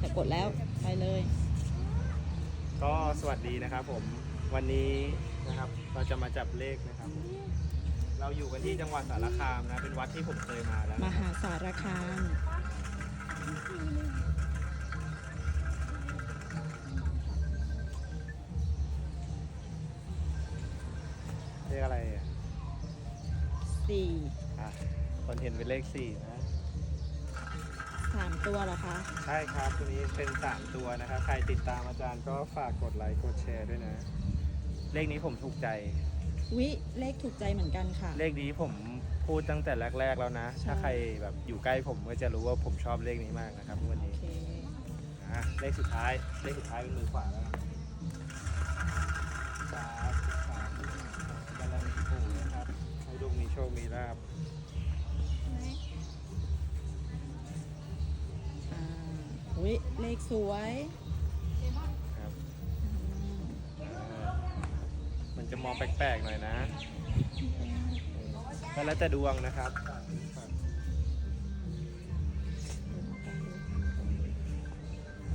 แต่กดแล้วไปเลย ก็สวัสดีนะครับผมวันนี้นะครับเราจะมาจับเลขนะครับผมเราอยู่กันที่จังหวัดสารคามนะเป็นวัดที่ผมเคยมาแล้วมนะหาสารคาม เลขอะไรอะสี่อะคนเห็นเป็นเลขสี่นะสาม ตัวเหรอคะ ใช่ครับตัวนี้เป็นสามตัวนะครับ ใครติดตามอาจารย์ก็ฝากกดไลค์กดแชร์ด้วยนะ เลขนี้ผมถูกใจ วิเลขถูกใจเหมือนกันค่ะ เลขนี้ผมพูดตั้งแต่แรก ๆ แล้วนะ ใช่ ถ้าใครแบบอยู่ใกล้ผมก็จะรู้ว่าผมชอบเลขนี้มากนะครับวันโอนี้เค อะเลขสุดท้าย เลขสุดท้ายเป็นมือขวาแล้วนะสาธุสาธุบารมีปู่นะครับให้ลูกมีโชคมีลาบ วิเลขสวยครับอืมอ่ามันจะมองแปลกๆหน่อยนะก็แล้วแต่ดวงนะครับ